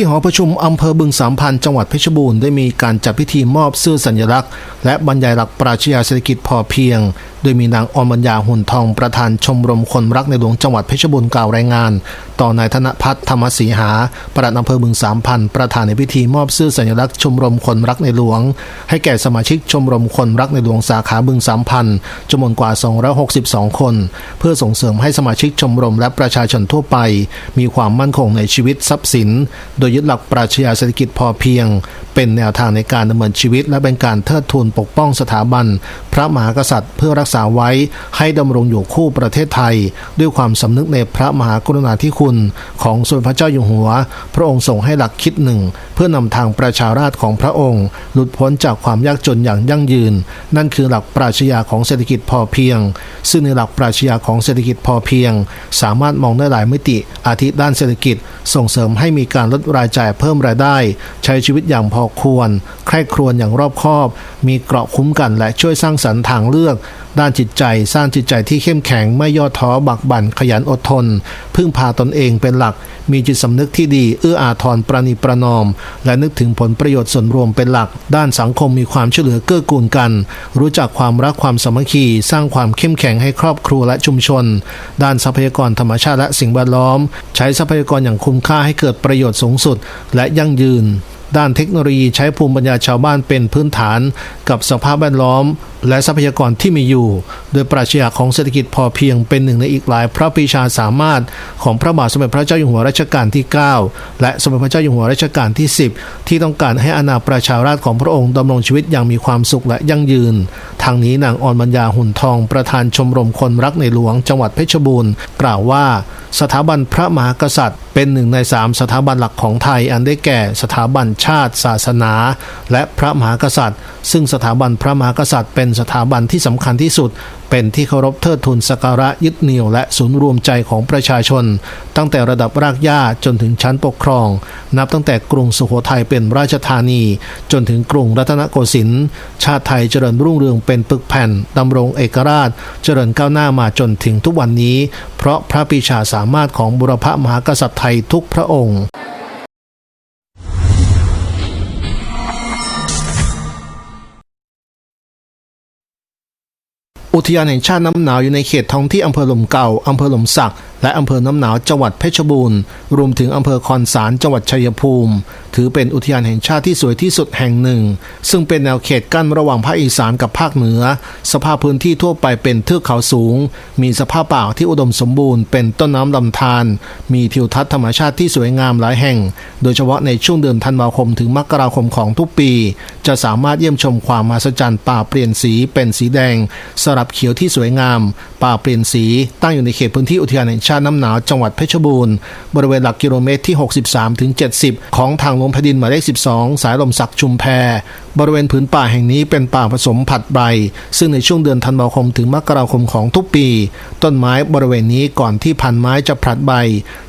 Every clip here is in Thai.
ที่หอประชุมอำเภอบึงสามพันจังหวัดเพชรบูรณ์ได้มีการจัดพิธีมอบเสื้อสัญลักษณ์ และบรรยายหลักปราชญาเศรษฐกิจพอเพียงโดยมีนางอมบัญญาหุ่นทองประธานชมรมคนรักในหลวงจังหวัดเพชรบูรณ์กล่าวรายงาน ต่อนายธนพัฒน์ธรรมศรีหาปลัดอำเภอบึงสามพันประธานในพิธีมอบเสื้อสัญลักษณ์ชมรมคนรักในหลวง ให้แก่สมาชิกชมรมคนรักในหลวงสาขาบึงสามพันจำนวนกว่า 262 คน เพื่อส่งเสริมให้สมาชิกชมรมและประชาชนทั่วไป มีความมั่นคงในชีวิตทรัพย์สิน โดยยึดหลักปราชญาเศรษฐกิจพอเพียง เป็นแนวทางในการดำเนินชีวิต และเป็นการเทิดทูนปกป้องสถาบัน พระมหากษัตริย์เพื่อรักษาไว้ให้ดำรงอยู่คู่ประเทศไทย ด้วยความสำนึกในพระมหากรุณาธิคุณ ของสมเด็จพระเจ้าอยู่หัว พระองค์ทรงให้หลักคิดหนึ่ง เพื่อนำทางประชาราษฎร์ของพระองค์ หลุดพ้นจากความยากจนอย่างยั่งยืน นั่นคือหลักปราชญาของเศรษฐกิจพอเพียง ซึ่งในหลักปราชญาของเศรษฐกิจพอเพียง สามารถมองได้หลายมิติ อาทิด้านเศรษฐกิจ ส่งเสริมให้มีการลดรายจ่ายเพิ่มรายได้ ใช้ชีวิตอย่างพอควร ใคร่ครวญอย่างรอบคอบ มีเกราะคุ้มกันและช่วยสร้างสรรค์ทางเลือก ด้านจิตใจสร้างจิตใจที่เข้มแข็งไม่ย่อท้อบักบั่นขยันอดทน พึ่งพาตนเองเป็นหลัก มีจิตสำนึกที่ดี เอื้ออาทรประนีประนอม และนึกถึงผลประโยชน์ส่วนรวมเป็นหลัก ด้านสังคมมีความช่วยเหลือเกื้อกูลกัน รู้จักความรักความสามัคคี สร้างความเข้มแข็งให้ครอบครัวและชุมชน ด้านทรัพยากรธรรมชาติและสิ่งแวดล้อม ใช้ทรัพยากรอย่างคุ้มค่าให้เกิดประโยชน์สูงสุด และยั่งยืน ด้านเทคโนโลยีใช้ภูมิปัญญาชาวบ้านเป็นพื้นฐาน กับสภาพแวดล้อม และทรัพยากรที่มีอยู่ โดยปราชญาของเศรษฐกิจพอเพียงเป็นหนึ่งในอีกหลายพระปรีชาสามารถ ของพระบาทสมเด็จพระเจ้าอยู่หัวรัชกาลที่ 9 และสมเด็จพระเจ้าอยู่หัวรัชกาลที่ 10 ที่ต้องการให้อาณาประชาราษฎร์ของพระองค์ดำรงชีวิตอย่างมีความสุขและยั่งยืน ทางนี้นางออนบัญญาหุ่นทองประธานชมรมคนรักในหลวงจังหวัดเพชรบูรณ์ กล่าวว่า สถาบันพระมหากษัตริย์ เป็นหนึ่งในสามสถาบันหลักของไทยอันได้แก่สถาบันชาติ ศาสนา และพระมหากษัตริย์ ซึ่งสถาบันพระมหากษัตริย์ เป็นสถาบันที่สำคัญที่สุด เป็นที่เคารพเทิดทูนสักการะยึดเหนี่ยวและศูนย์รวมใจของประชาชน ตั้งแต่ระดับรากหญ้าจนถึงชั้นปกครอง นับตั้งแต่กรุงสุโขทัยเป็นราชธานี จนถึงกรุงรัตนโกสินทร์ชาติไทยเจริญรุ่งเรืองเป็นปึกแผ่นดำรงเอกราช เจริญก้าวหน้ามาจนถึงทุกวันนี้ เพราะพระปีชาสามารถของบุรพมหากษัตริย์ไทยทุกพระองค์ อุทยานแห่งชาติน้ำหนาวอยู่ในเขตท้องที่อำเภอหล่มเก่าอำเภอหล่มสักและอำเภอน้ำหนาวจังหวัดเพชรบูรณ์รวมถึงอำเภอคอนสารจังหวัดชัยภูมิ ถือเป็นอุทยานแห่งชาติที่สวยที่สุดแห่งหนึ่ง ซึ่งเป็นแนวเขตกั้นระหว่างภาคอีสานกับภาคเหนือ สภาพพื้นที่ทั่วไปเป็นเทือกเขาสูง มีสภาพป่าที่อุดมสมบูรณ์เป็นต้นน้ำลำธารมีทิวทัศน์ธรรมชาติที่สวยงามหลายแห่ง โดยเฉพาะในช่วงเดือนธันวาคมถึงมกราคมของทุกปี จะสามารถเยี่ยมชมความมหัศจรรย์ป่าเปลี่ยนสีเป็นสีแดง สลับเขียวที่สวยงาม ป่าเปลี่ยนสีตั้งอยู่ในเขตพื้นที่อุทยานแห่งชาน้ำหนาวจังหวัดเพชรบูรณ์ บริเวณหลักกิโลเมตรที่ 63ถึง70 ของทางลงแผ่นดินหมายเลข 12 สายลมสักชุมแพ บริเวณผืนป่าแห่งนี้เป็นป่าผสมผัดใบ ซึ่งในช่วงเดือนธันวาคมถึงมกราคมของทุกปี ต้นไม้บริเวณนี้ก่อนที่พันไม้จะผลัดใบ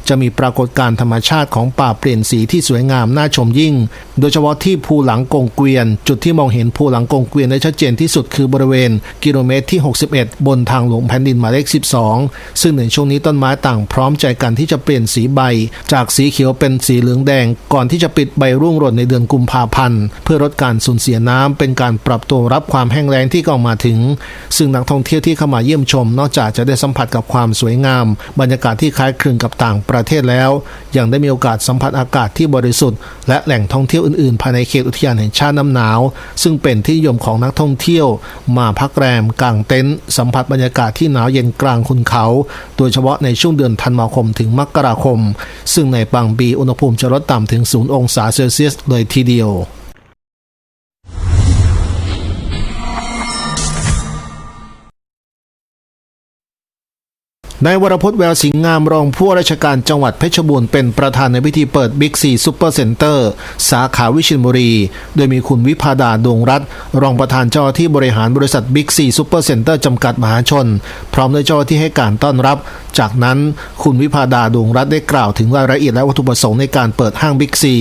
จะมีปรากฏการธรรมชาติของป่าเปลี่ยนสีที่สวยงามน่าชมยิ่ง โดยเฉพาะที่ภูหลังกงเกวียน จุดที่มองเห็นภูหลังกงเกวียนได้ชัดเจนที่สุดคือบริเวณกิโลเมตรที่ 61 บนทางหลวงแผ่นดินหมายเลข 12 ซึ่งในช่วงนี้ต้นไม้ต่างพร้อมใจกันที่จะเปลี่ยนสีใบ จากสีเขียวเป็นสีเหลืองแดง ก่อนที่จะปิดใบร่วงหล่นในเดือนกุมภาพันธ์ เพื่อลดการสูญเสียน้ำเป็นการปรับตัวรับความแห้งแล้งที่กำลังมาถึง ซึ่งนักท่องเที่ยวที่เข้ามาเยี่ยมชม นอกจากจะได้สัมผัสกับความสวยงาม บรรยากาศที่คล้ายคลึงกับต่างประเทศแล้ว ยังได้มีโอกาสสัมผัสอากาศที่บริสุทธิ์และแหล่งท่องเที่ยวอื่นๆภายในเขตอุทยานแห่งชาติน้ำหนาว ซึ่งเป็นที่นิยมของนักท่องเที่ยว มาพักแรมกางเต็นท์สัมผัสบรรยากาศที่หนาวเย็นกลางคุณเขา โดยเฉพาะในช่วงเดือนธันวาคมถึงมกราคม ซึ่งในบางปีอุณหภูมิจะลดต่ำถึง 0 องศาเซลเซียสเลยทีเดียว นายวรพจน์แววสิงห์งามรองผู้ว่าราชการจังหวัดเพชรบูรณ์เป็นประธานในพิธีเปิดบิ๊กซีซูเปอร์เซ็นเตอร์สาขาวิชิญบุรี โดยมีคุณวิพาดาดวงรัตรองประธานเจ้าที่บริหารบริษัทบิ๊กซีซูเปอร์เซ็นเตอร์จำกัดมหาชน พร้อมด้วยเจ้าที่ให้การต้อนรับ จากนั้นคุณวิพาดาดวงรัตได้กล่าวถึงรายละเอียดและวัตถุประสงค์ในการเปิดห้างบิ๊กซี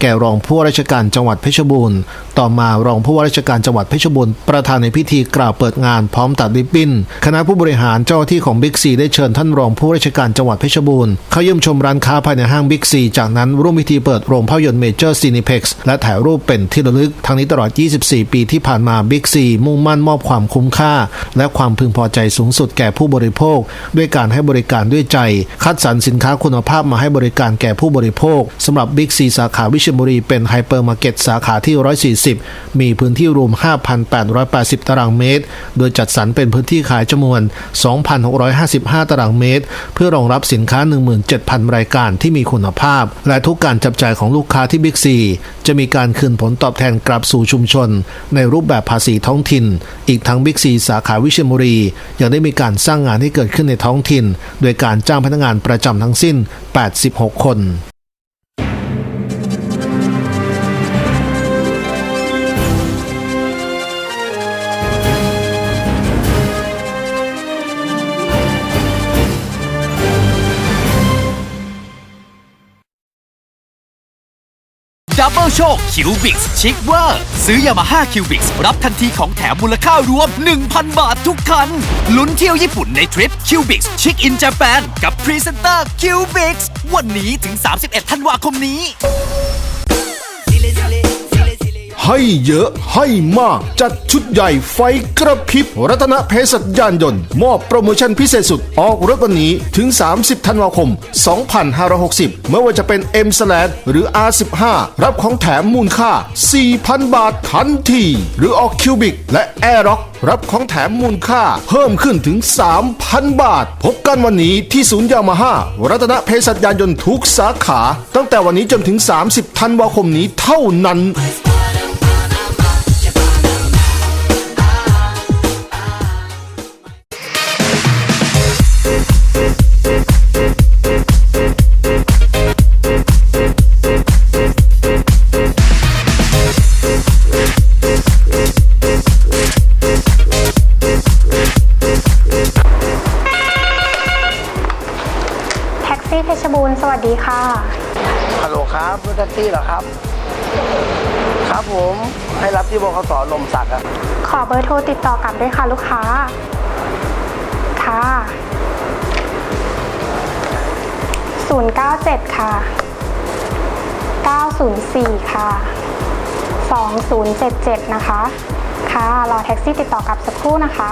แก่รองผู้ว่าราชการจังหวัดเพชรบูรณ์ ต่อมารองผู้ว่าราชการจังหวัดเพชรบูรณ์ประธานในพิธีกล่าวเปิดงานพร้อมตัดริบบิ้น คณะผู้บริหารเจ้าหน้าที่ของบิ๊กซีได้เชิญชิญท่านรองผู้ราชการจังหวัดเพชรบูรณ์เข้าเยี่ยมชมร้านค้าภายในห้างบิ๊กซี จากนั้นร่วมพิธีเปิดโรงภาพยนตร์เมเจอร์ซีนิเพ็กซ์และถ่ายรูปเป็นที่ระลึกทั้งนี้ตลอด 24 ปีที่ผ่านมาบิ๊กซีมุ่งมั่นมอบความคุ้มค่า และความพึงพอใจสูงสุดแก่ผู้บริโภค ด้วยการให้บริการด้วยใจ คัดสรรสินค้าคุณภาพมาให้บริการแก่ผู้บริโภคสำหรับบิ๊กซีสาขาวิเชียรบุรีเป็นไฮเปอร์มาร์เก็ตสาขาที่ 140 มีพื้นที่รวม 5,880 ตารางเมตร โดยจัดสรรเป็นพื้นที่ขายจำนวน 2,655ตารางเมตร เพื่อรองรับสินค้า 17,000 รายการที่มีคุณภาพ และทุกการจับจ่ายของลูกค้าที่บิ๊กซีจะมีการคืนผลตอบแทนกลับสู่ชุมชน ในรูปแบบภาษีท้องถิ่น อีกทั้งบิ๊กซีสาขาวิเชียรบุรี ยังได้มีการสร้างงานที่เกิดขึ้นในท้องถิ่น โดยการจ้างพนักงานประจำทั้งสิ้น 86 คน ดับเบิลโชคคิวบิกชิคเวอร์ซื้อยามาฮ่าคิวบิกรับทันทีของแถมมูลค่ารวม 1,000 บาททุกคัน ลุ้นเที่ยวญี่ปุ่นในทริปคิวบิกชิคอิน a p แปนกับพรีเซนเตอร์คิวบิกวันนี้ถึง 31 ธันวาคมนี้ ให้เยอะให้มาก จัดชุดใหญ่ไฟกระพริบ รัตนเพศยานยนต์ มอบโปรโมชั่นพิเศษสุด ออกรถวันนี้ถึง 30 ธันวาคม 2560 ไม่ว่าจะเป็น M s l a หรือ R15 รับของแถมมูลค่า 4,000 บาททันที หรือออกคิวบิกและ a i r o c k รับของแถมมูลค่าเพิ่มขึ้นถึง 3,000 บาท พบกันวันนี้ที่ศูนย์ยามาฮ่ารัตนเพศยานยนต์ทุกสาขา ตั้งแต่วันนี้จนถึง 30 ธันวาคมนี้เท่านั้น ดีค่ะ ฮัลโหลครับรถแท็กซี่เหรอครับ ครับผมให้รับที่บขสลมสักอะขอเบอร์โทรติดต่อกลับด้วยค่ะลูกค้า ค่ะ 097 ค่ะ 904 ค่ะ 2077 นะคะ ค่ะ รอแท็กซี่ติดต่อกลับสักครู่นะคะ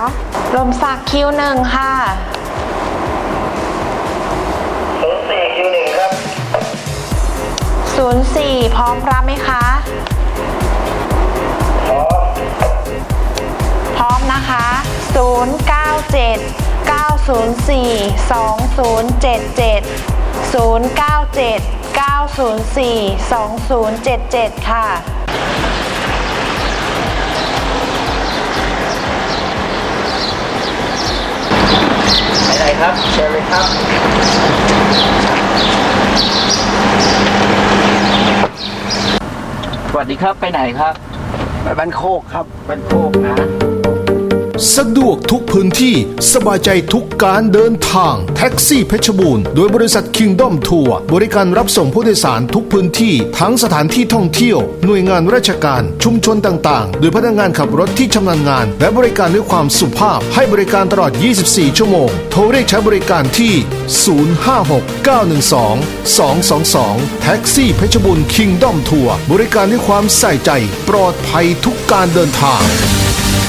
ลมสักคิวหนึ่งค่ะ 04 พร้อมรับไหมคะ พร้อมนะคะ 097 904 2077 097 904 2077 ค่ะไปไหนครับ เชิญเลยครับ สวัสดีครับไปไหนครับ ไปบ้านโคกครับบ้านโคกนะ สะดวกทุกพื้นที่สบายใจทุกการเดินทาง แท็กซี่เพชรบูรณ์โดยบริษัท Kingdom Tour บริการรับส่งผู้โดยสารทุกพื้นที่ ทั้งสถานที่ท่องเที่ยว หน่วยงานราชการชุมชนต่างๆ โดยพนักงานขับรถที่ชำนาญงาน และบริการด้วยความสุภาพ ให้บริการตลอด 24 ชั่วโมง โทรเรียกใช้บริการที่ 056-912-222 แท็กซี่เพชรบูรณ์ Kingdom Tour บริการด้วยความใส่ใจ ปลอดภัยทุกการเดินทาง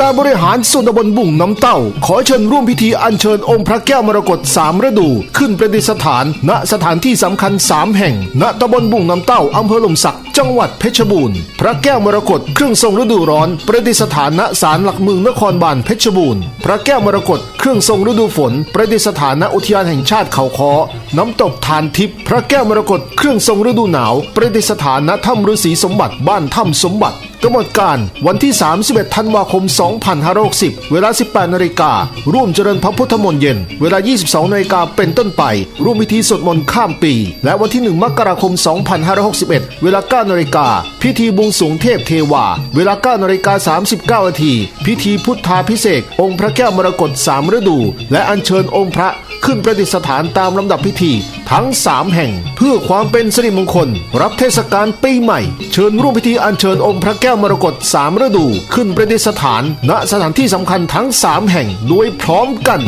การบริหารส่วนตำบลบุ่งน้ำเต้า ขอเชิญร่วมพิธีอัญเชิญองค์พระแก้วมรกตสามฤดู ขึ้นประดิษฐาน ณสถานที่สำคัญสามแห่ง ณตำบลบุ่งน้ำเต้าอำเภอหลมสักจังหวัดเพชรบูรณ์ พระแก้วมรกตเครื่องทรงฤดูร้อน ประดิษฐานณศาลหลักเมืองนครบาลเพชรบูรณ์ พระแก้วมรกตเครื่องทรงฤดูฝน ประดิษฐานณอุทยานแห่งชาติเขาคอน้ำตกทานทิพย์พระแก้วมรกตเครื่องทรงฤดูหนาว ประดิษฐานณถ้ำฤาษีสมบัติบ้านถ้ำสมบัติกำหนดการวันที่ 31 ธันวาคม2560 เวลา 18นาฬิการ่วมเจริญพระพุทธมนต์เย็น เวลา 22นาฬิกาเป็นต้นไป ร่วมพิธีสวดมนต์ข้ามปี และวันที่ 1 มกราคม 2561 เวลา 9นาฬิกา พิธีบวงสรวงเทพเทวา เวลา 9นาฬิกา39นาที พิธีพุทธาพิเศษองค์พระแก้วมรกต3ฤดู และอัญเชิญองค์พระ ขึ้นประดิษฐานตามลำดับพิธี ทั้ง 3 แห่ง เพื่อความเป็นสิริมงคล รับเทศกาลปีใหม่ เชิญร่วมพิธีอัญเชิญองค์พระแก้วมรกตสามฤดู ขึ้นประดิษฐาน ณสถานที่สำคัญทั้ง 3 แห่งโดยพร้อมกัน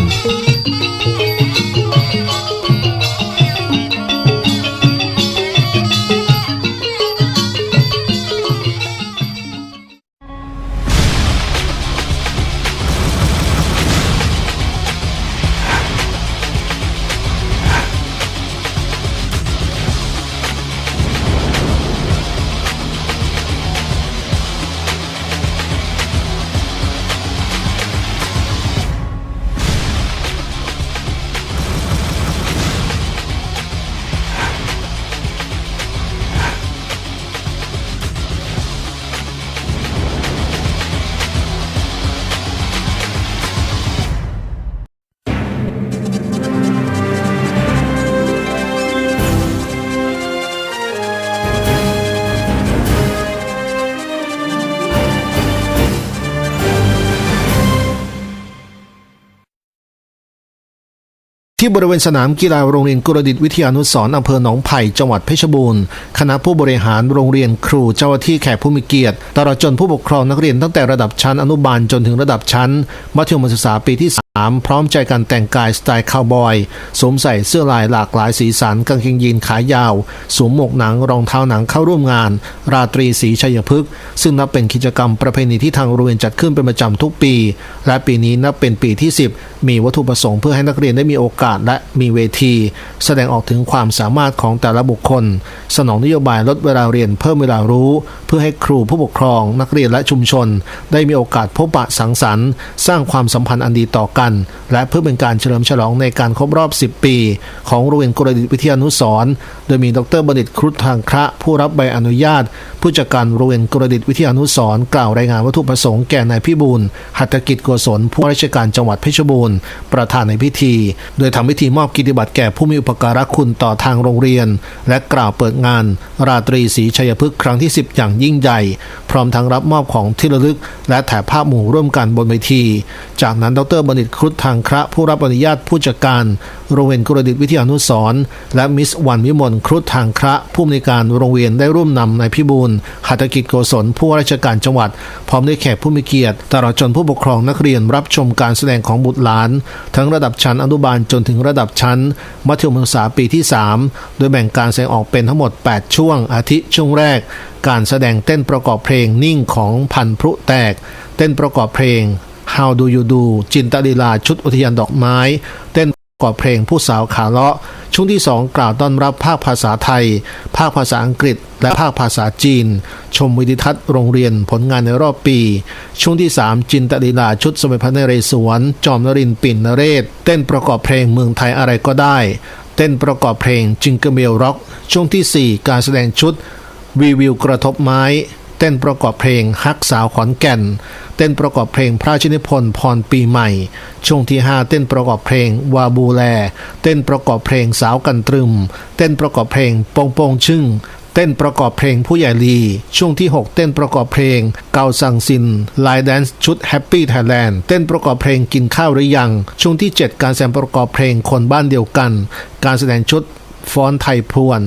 ที่บริเวณสนามกีฬาโรงเรียนกุรดิตวิทยานุสร์อำเภอหนองไผ่จังหวัดเพชรบูรณ์คณะผู้บริหารโรงเรียนครูเจ้าหน้าที่แขกผู้มีเกียรติตลอดจนผู้ปกครองนักเรียนตั้งแต่ระดับชั้นอนุบาลจนถึงระดับชั้นมัธยมศึกษาปีที่ 3 พร้อมใจกันแต่งกายสไตล์คาวบอยสวมใส่เสื้อลายหลากหลายสีสันกางเกงยีนขายาว สวมหมวกหนังรองเท้าหนังเข้าร่วมงาน ราตรีสีชัยพฤกษ์ซึ่งนับเป็นกิจกรรมประเพณีที่ทางโรงเรียนจัดขึ้นเป็นประจำทุกปี และปีนี้นับเป็นปีที่ 10 มีวัตถุประสงค์เพื่อให้นักเรียนได้มีโอกาสและมีเวที แสดงออกถึงความสามารถของแต่ละบุคคล สนองนโยบายลดเวลาเรียนเพิ่มเวลารู้ เพื่อให้ครูผู้ปกครอง นักเรียนและชุมชน ได้มีโอกาสพบปะสังสรรค์ สร้างความสัมพันธ์อันดีต่อกันและเพื่อเป็นการเฉลิมฉลองในการครบรอบ 10 ปี ของโรงเรียนกรดิตวิทยานุสรโดยมีดรบัณฑิตครุฑทางคระผู้รับใบอนุญาต ผู้จัดการโรงเรียนกรดิตวิทยานุสรณ์กล่าวรายงานวัตถุประสงค์แก่นายพิบูลหัตถกิจโกศลผู้ราชการจังหวัดเพชรบูรณ์ประธานในพิธี โดยทำพิธีมอบกิตติบัตรแก่ผู้มีอุปการะคุณต่อทางโรงเรียน และกล่าวเปิดงาน ราตรีศรีชัยพฤกษ์ครั้งที่ 10 อย่างยิ่งใหญ่ พร้อมทั้งรับมอบของที่ระลึก และถ่ายภาพหมู่ร่วมกันบนเวที จากนั้นดรบัณฑิตครุฑทางคระผู้รับอนุญาตผู้จัดการโรงเรียนกรดิตวิทยานุสรและมิสวันวิมลครุฑทางคระผู้อำนวยการโรงเรียนได้ร่วมนำนายพิบูลหัตถกิจโกศลผู้ราชการจังหวัด พร้อมด้วยแขกผู้มีเกียรติตลอดจนผู้ปกครองนักเรียนรับชมการแสดงของบุตรหลาน ทั้งระดับชั้นอนุบาลจนถึงระดับชั้น มัธยมศึกษาปีที่ 3 โดยแบ่งการแสดงออกเป็นทั้งหมด 8 ช่วง อาทิช่วงแรก การแสดงเต้นประกอบเพลงนิ่งของพันพรุแตก เต้นประกอบเพลง How Do You Do จินตลีลาชุดอุทยานดอกไม้ เต้นประกอบเพลงผู้สาวขาเลาะ ช่วงที่ 2 กล่าวต้อนรับภาคภาษาไทย ภาคภาษาอังกฤษ และภาคภาษาจีน ชมวิดิทัศน์โรงเรียนผลงานในรอบปี ช่วงที่ 3 จินตลีลาชุดสมัยพระนเรศวร จอมนรินปิ่นนเรศ เต้นประกอบเพลงเมืองไทยอะไรก็ได้ เต้นประกอบเพลงจิงเกอร์เมลร็อก ช่วงทีสี่ 4 การแสดงชุดวีวิวกระทบไม้ เต้นประกอบเพลงฮักสาวขอนแก่น เต้นประกอบเพลงพระชนิพนธ์พรปีใหม่ ช่วงที่ 5 เต้นประกอบเพลงวาบูแล เต้นประกอบเพลงสาวกันตรึม เต้นประกอบเพลงโปงโปงชึ่งเต้นประกอบเพลงผู้ใหญ่ลี ช่วงที่ 6 เต้นประกอบเพลงเกาสังซินไลแดนซ์ชุดแฮปปี้ไทยแลนด์เต้นประกอบเพลงกินข้าวหรือยัง ช่วงที่ 7 การแสดงประกอบเพลงคนบ้านเดียวกัน การแสดงชุดฟอนไทยพรวน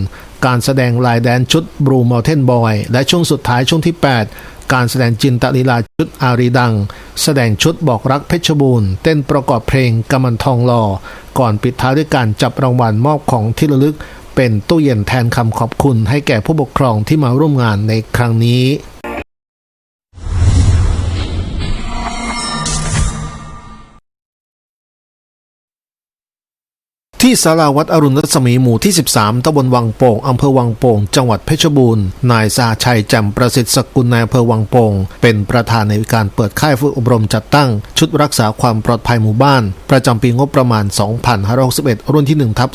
การแสดงลายแดนชุดบรูมอลเทนบอย และช่วงสุดท้ายช่วงที่ 8 การแสดงจินตลีลาชุดอารีดัง แสดงชุดบอกรักเพชรบูรณ์เต้นประกอบเพลงกำมันทองหล่อ ก่อนปิดท้ายด้วยการจับรางวัลมอบของที่ระลึก เป็นตู้เย็นแทนคำขอบคุณให้แก่ผู้ปกครองที่มาร่วมงานในครั้งนี้ ที่ศาลาวัดอรุณรัศมีหมู่ที่ 13ตำบลวังโป่งอำเภอวังโป่ง จังหวัดเพชรบูรณ์ นายสาชัยแจ่มประสิทธิ์สกุลนายอำเภอวังโป่ง เป็นประธานในการเปิดค่ายฝึกอบรมจัดตั้ง ชุดรักษาความปลอดภัยหมู่บ้าน ประจำปีงบประมาณ 2561 รุ่นที่1ทับ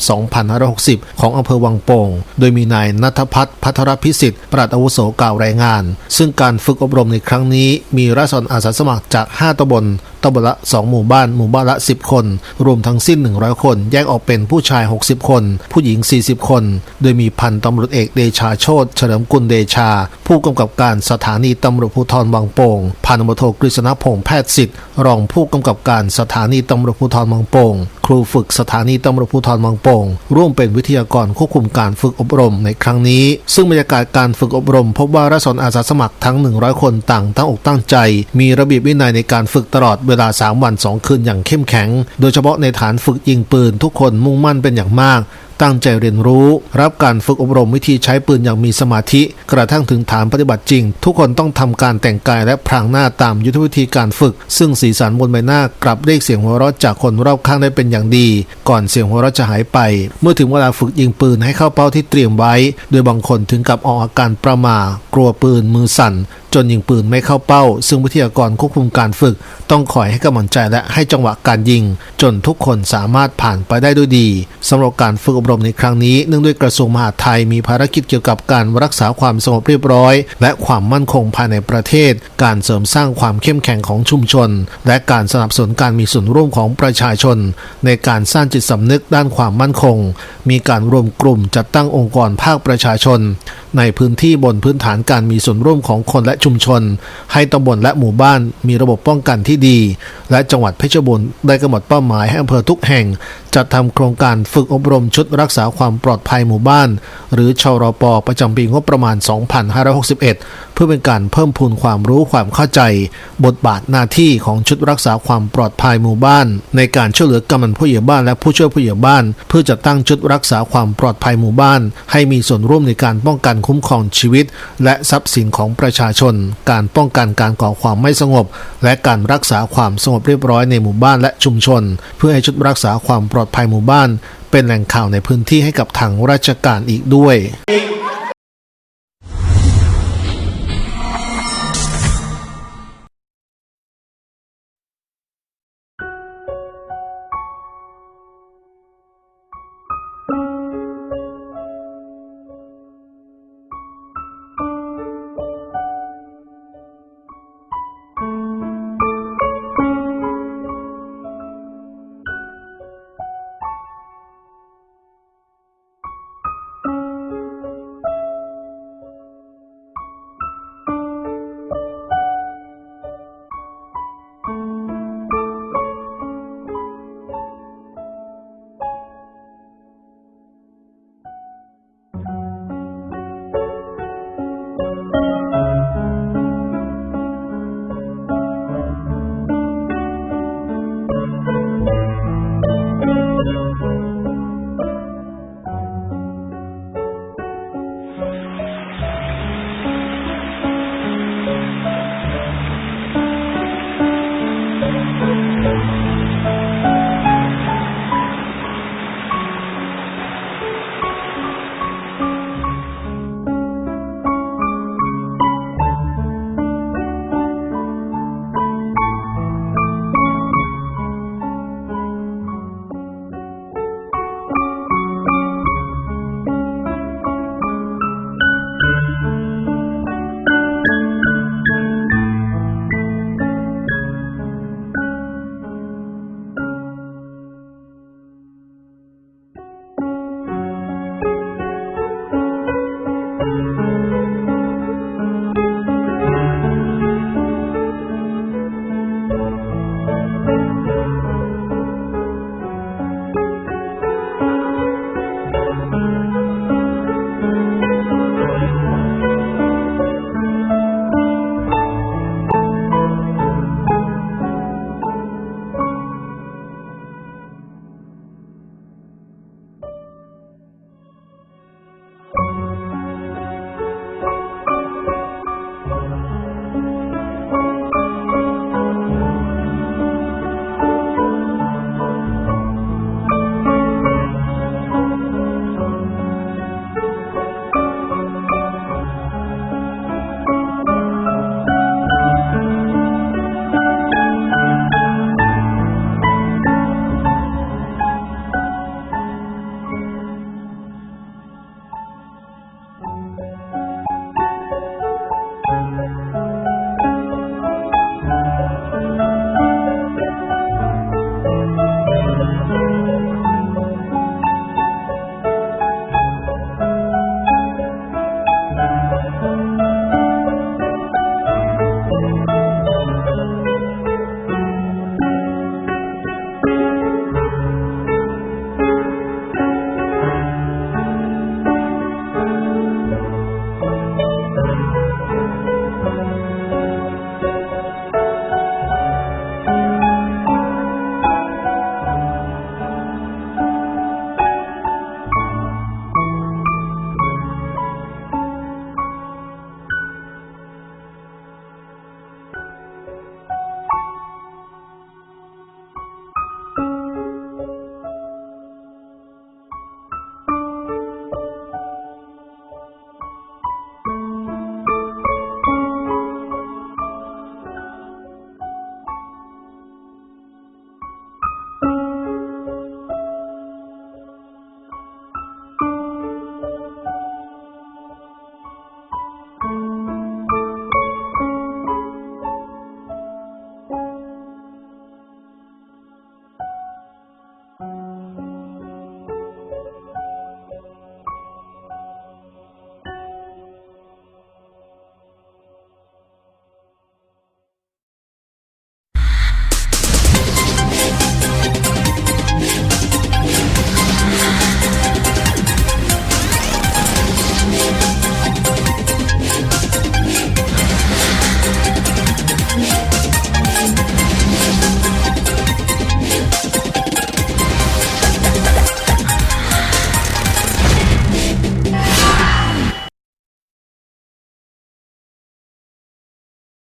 2560 ของอำเภอวังโป่ง โดยมีนายนัทพัฒน์พัทรพิสิทธิ์ปลัดอาวุโสกล่าวรายงาน ซึ่งการฝึกอบรมในครั้งนี้ มีราษฎรอาสาสมัครจาก 5ตำบลตำบลละ 2 หมู่บ้าน หมู่บ้านละ 10 คน รวมทั้งสิ้น 100 คน แยกออกเป็นผู้ชาย 60 คน ผู้หญิง 40 คน โดยมีพันตำรวจเอกเดชาโชตเฉลิมกุลเดชา ผู้กำกับการสถานีตำรวจภูธรบางโป่งพันตำรวจโทกฤษณพงษ์แพทย์สิทธิ์รองผู้กำกับการสถานีตำรวจภูธรบางโป่ง ครูฝึกสถานีตำรวจภูธรวังโป่งร่วมเป็นวิทยากรควบคุมการฝึกอบรมในครั้งนี้ ซึ่งบรรยากาศการฝึกอบรม พบว่ารัศนอาสาสมัครทั้ง 100 คนต่างตั้งอกตั้งใจ มีระเบียบวินัยในการฝึกตลอดเวลา 3 วัน 2 คืนอย่างเข้มแข็ง โดยเฉพาะในฐานฝึกยิงปืนทุกคนมุ่งมั่นเป็นอย่างมาก ตั้งใจเรียนรู้ รับการฝึกอบรมวิธีใช้ปืนอย่างมีสมาธิ กระทั่งถึงฐานปฏิบัติจริง ทุกคนต้องทำการแต่งกายและพรางหน้าตามยุทธวิธีการฝึก ซึ่งสีสันบนใบหน้ากลับเรียกเสียงหัวเราะจากคนรอบข้างได้เป็นอย่างดี ก่อนเสียงหัวเราะจะหายไป เมื่อถึงเวลาฝึกยิงปืนให้เข้าเป้าที่เตรียมไว้ โดยบางคนถึงกับออกอาการประหม่ากลัวปืนมือสั่น จนยิงปืนไม่เข้าเป้า ซึ่งวิทยากรควบคุมการฝึก ต้องคอยให้กำลังใจและให้จังหวะการยิง จนทุกคนสามารถผ่านไปได้ด้วยดีสำหรับการฝึกอบรมในครั้งนี้เนื่องด้วยกระทรวงมหาดไทยมีภารกิจเกี่ยวกับการรักษาความสงบเรียบร้อย และความมั่นคงภายในประเทศ การเสริมสร้างความเข้มแข็งของชุมชน และการสนับสนุนการมีส่วนร่วมของประชาชน ในการสร้างจิตสำนึกด้านความมั่นคง มีการรวมกลุ่มจัดตั้งองค์กรภาคประชาชนในพื้นที่บนพื้นฐานการมีส่วนร่วมของคนและชุมชน ให้ตำบลและหมู่บ้านมีระบบป้องกันที่ดี และจังหวัดเพชรบูรณ์ได้กำหนดเป้าหมายให้อำเภอทุกแห่ง จัดทำโครงการฝึกอบรมชุดรักษาความปลอดภัยหมู่บ้าน หรือชรปประจำปีงบประมาณ 2561 เพื่อเป็นการเพิ่มพูนความรู้ความเข้าใจ บทบาทหน้าที่ของชุดรักษาความปลอดภัยหมู่บ้าน ในการช่วยเหลือกำนันผู้ใหญ่บ้านและผู้ช่วยผู้ใหญ่บ้าน เพื่อจัดตั้งชุดรักษาความปลอดภัยหมู่บ้าน ให้มีส่วนร่วมในการป้องกันคุ้มครองชีวิต และทรัพย์สินของประชาชน การป้องกันการก่อความไม่สงบ และการรักษาความสงบเรียบร้อยในหมู่บ้านและชุมชน เพื่อให้ชุดรักษาความปลอดภัยหมู่บ้าน เป็นแหล่งข่าวในพื้นที่ให้กับทางราชการอีกด้วย